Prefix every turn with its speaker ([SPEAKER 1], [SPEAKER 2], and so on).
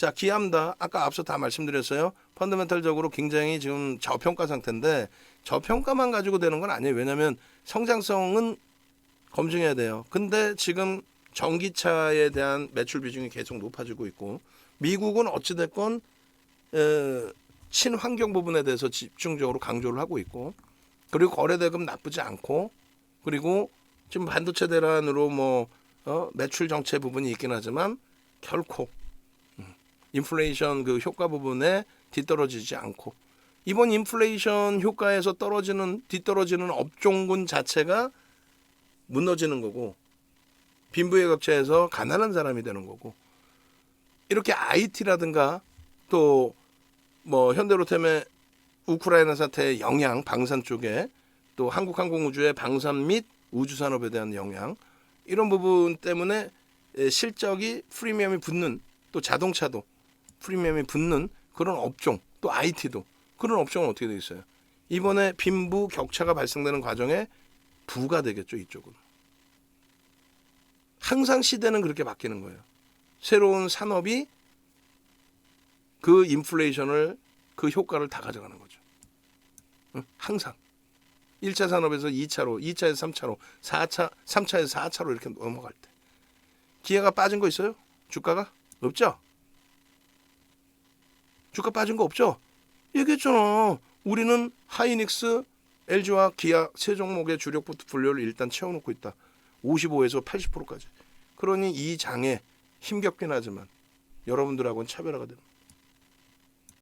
[SPEAKER 1] 자, 기암다. 아까 앞서 다 말씀드렸어요. 펀더멘탈적으로 굉장히 지금 저평가 상태인데 저평가만 가지고 되는 건 아니에요. 왜냐하면 성장성은 검증해야 돼요. 근데 지금 전기차에 대한 매출 비중이 계속 높아지고 있고 미국은 어찌됐건 에, 친환경 부분에 대해서 집중적으로 강조를 하고 있고 그리고 거래 대금 나쁘지 않고 그리고 지금 반도체 대란으로 뭐 어, 매출 정체 부분이 있긴 하지만 결코 음, 인플레이션 그 효과 부분에 뒤떨어지지 않고 이번 인플레이션 효과에서 떨어지는 뒤떨어지는 업종군 자체가 무너지는 거고 빈부격차에서 가난한 사람이 되는 거고 이렇게 IT라든가 또 뭐 현대로템의 우크라이나 사태의 영향 방산 쪽에 또 한국 항공우주의 방산 및 우주 산업에 대한 영향 이런 부분 때문에 에, 실적이 프리미엄이 붙는 또 자동차도 프리미엄이 붙는 그런 업종 또 IT도 그런 업종은 어떻게 되어 있어요? 이번에 빈부 격차가 발생되는 과정에 부가 되겠죠 이쪽은. 항상 시대는 그렇게 바뀌는 거예요. 새로운 산업이 그 인플레이션을 그 효과를 다 가져가는 거죠. 응? 항상. 1차 산업에서 2차로, 2차에서 3차로, 4차, 3차에서 4차로 이렇게 넘어갈 때. 기회가 빠진 거 있어요? 주가가? 없죠? 주가 빠진 거 없죠? 얘기했잖아. 우리는 하이닉스, LG와 기아 세 종목의 주력 포트폴리오를 일단 채워놓고 있다. 55에서 80%까지. 그러니 이 장에 힘겹긴 하지만 여러분들하고는 차별화가 됩니다.